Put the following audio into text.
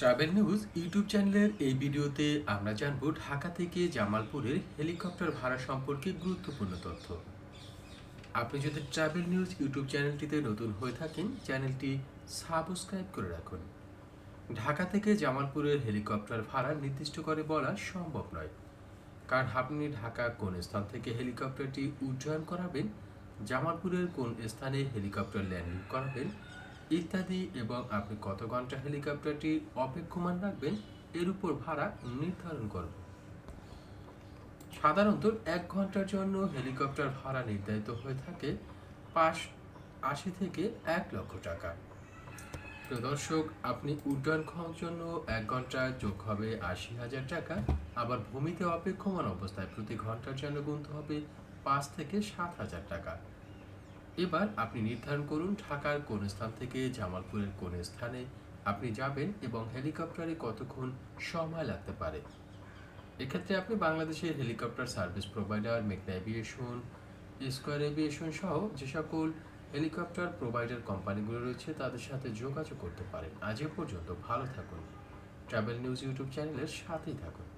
Travel news YouTube চ্যানেলের এই ভিডিওতে আমরা জানব ঢাকা থেকে জামালপুরের হেলিকপ্টার ভাড়া সম্পর্কে গুরুত্বপূর্ণ তথ্য। আপনি যদি ট্রাভেল নিউজ ইউটিউব চ্যানেলটিতে নতুন হয়ে থাকেন, চ্যানেলটি সাবস্ক্রাইব করে রাখুন। ঢাকা থেকে জামালপুরের হেলিকপ্টার ভাড়া নির্দিষ্ট করে বলা সম্ভব নয়। কারণ আপনি ঢাকা কোন স্থান থেকে হেলিকপ্টারটি উড্ডয়ন করাবেন, জামালপুরের কোন স্থানে হেলিকপ্টার ল্যান্ডিং করাবেন ইত্যাদি এবং আপনি কত ঘণ্টা হেলিকপ্টারটি অপেক্ষমান রাখবেন, এর উপর ভাড়া নির্ধারণ করবে সাধারণত এক ঘণ্টার জন্য হেলিকপ্টার ভাড়া নির্ধারিত হয়ে থাকে পাঁচ, আশি থেকে এক লক্ষ টাকা। প্রিয় দর্শক, আপনি উড্ডয়ন খাওয়ার জন্য এক ঘণ্টা যোগ হবে আশি হাজার টাকা, আবার ভূমিতে অপেক্ষমান অবস্থায় প্রতি ঘণ্টার জন্য গুনতে হবে পাঁচ থেকে সাত হাজার টাকা। এবার আপনি নির্ধারণ করুন ঢাকার কোন স্থান থেকে জামালপুরের কোন স্থানে আপনি যাবেন এবং হেলিকপ্টারে কতক্ষণ সময় লাগতে পারে। এক্ষেত্রে আপনি বাংলাদেশের হেলিকপ্টার সার্ভিস প্রোভাইডার, মেঘনা এভিয়েশন, স্কোয়ার এভিয়েশন সহ যে সকল হেলিকপ্টার প্রোভাইডার কোম্পানিগুলো রয়েছে তাদের সাথে যোগাযোগ করতে পারেন। আজ এ পর্যন্ত ভালো থাকুন। ট্রাভেল নিউজ ইউটিউব চ্যানেলের সাথেই থাকুন।